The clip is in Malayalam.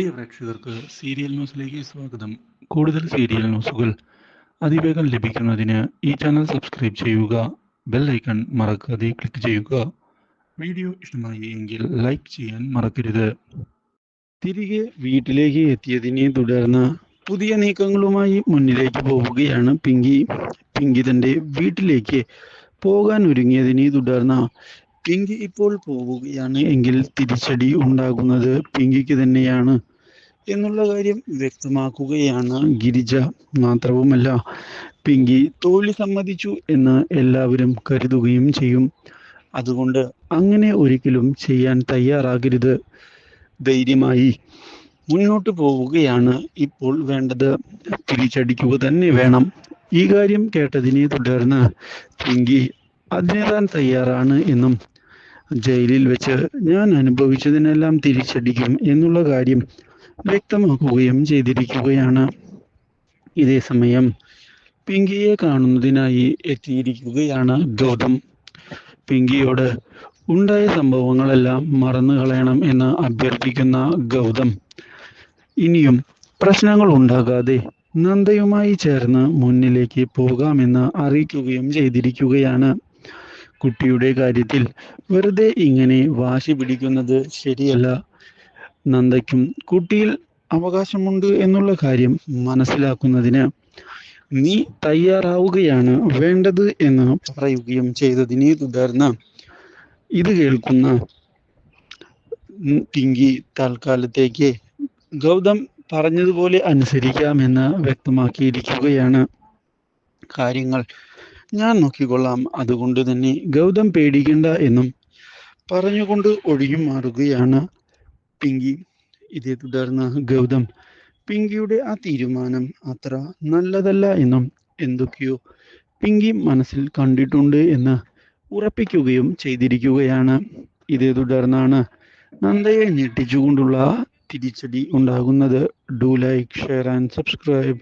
പ്രിയ പ്രേക്ഷകർക്ക് സീരിയൽ ന്യൂസിലേക്ക് സ്വാഗതം. കൂടുതൽ സീരിയൽ ന്യൂസുകൾ അതിവേഗം ലഭിക്കുന്നതിന് ഈ ചാനൽ സബ്സ്ക്രൈബ് ചെയ്യുക ബെൽ ഐക്കൺ മറക്കാതെ ക്ലിക്ക് ചെയ്യുക. വീഡിയോ ഇഷ്ടമായി എങ്കിൽ ലൈക്ക് ചെയ്യാൻ മറക്കരുത്. തിരികെ വീട്ടിലേക്ക് എത്തിയതിനെ തുടർന്ന് പുതിയ നീക്കങ്ങളുമായി മുന്നിലേക്ക് പോവുകയാണ് പിങ്കി. പിങ്കി തന്റെ വീട്ടിലേക്ക് പോകാൻ ഒരുങ്ങിയതിനെ തുടർന്ന് പിങ്കി ഇപ്പോൾ പോവുകയാണ് എങ്കിൽ തിരിച്ചടി ഉണ്ടാകുന്നത് പിങ്കിക്ക് തന്നെയാണ്. എന്നുള്ള കാര്യം വ്യക്തമാക്കുകയാണ് ഗിരിജ മാത്രവുമല്ല. പിങ്കി തോൽവി സമ്മതിച്ചു എന്ന് എല്ലാവരും കരുതുകയും ചെയ്യും. അതുകൊണ്ട് അങ്ങനെ ഒരിക്കലും ചെയ്യാൻ തയ്യാറാകരുത്. ധൈര്യമായി മുന്നോട്ട് പോവുകയാണ് ഇപ്പോൾ വേണ്ടത്. തിരിച്ചടിക്കുക തന്നെ വേണം. ഈ കാര്യം കേട്ടതിനെ തുടർന്ന് പിങ്കി അതിന് താൻ തയ്യാറാണ് എന്നും ജയിലിൽ വെച്ച് ഞാൻ അനുഭവിച്ചതിനെല്ലാം തിരിച്ചടിക്കും എന്നുള്ള കാര്യം വ്യക്തമാക്കുകയും ചെയ്തിരിക്കുകയാണ്. ഇതേ സമയം പിങ്കിയെ കാണുന്നതിനായി എത്തിയിരിക്കുകയാണ് ഗൗതം. പിങ്കിയോട് ഉണ്ടായ സംഭവങ്ങളെല്ലാം മറന്നു കളയണം എന്ന് അഭ്യർത്ഥിക്കുന്ന ഗൗതം. ഇനിയും പ്രശ്നങ്ങൾ ഉണ്ടാകാതെ നന്ദയുമായി ചേർന്ന് മുന്നിലേക്ക് പോകാമെന്ന് അറിയിക്കുകയും ചെയ്തിരിക്കുകയാണ്. കുട്ടിയുടെ കാര്യത്തിൽ വെറുതെ ഇങ്ങനെ വാശി പിടിക്കുന്നത് ശരിയല്ല. നന്ദയ്ക്കും കുട്ടിയിൽ അവകാശമുണ്ട് എന്നുള്ള കാര്യം മനസ്സിലാക്കുന്നതിന് നീ തയ്യാറാവുകയാണ് വേണ്ടത് എന്ന് പറയുകയും ചെയ്തതിനെ തുടർന്ന് ഇത് കേൾക്കുന്ന പിങ്കി തൽക്കാലത്തേക്ക് ഗൗതം പറഞ്ഞതുപോലെ അനുസരിക്കാമെന്ന് വ്യക്തമാക്കിയിരിക്കുകയാണ് കാര്യങ്ങൾ. ഞാൻ നോക്കിക്കൊള്ളാം. അതുകൊണ്ട് തന്നെ ഗൗതം പേടിക്കണ്ട എന്നും പറഞ്ഞുകൊണ്ട് ഒഴിഞ്ഞു മാറുകയാണ് പിങ്കി. ഇതേ തുടർന്ന് ഗൗതം പിങ്കിയുടെ ആ തീരുമാനം അത്ര നല്ലതല്ല എന്നും എന്തൊക്കെയോ പിങ്കി മനസ്സിൽ കണ്ടിട്ടുണ്ട് എന്ന് ഉറപ്പിക്കുകയും ചെയ്തിരിക്കുകയാണ്. ഇതേ തുടർന്നാണ് നന്ദയെ ഞെട്ടിച്ചുകൊണ്ടുള്ള തിരിച്ചടി ഉണ്ടാകുന്നത്. Do like share and subscribe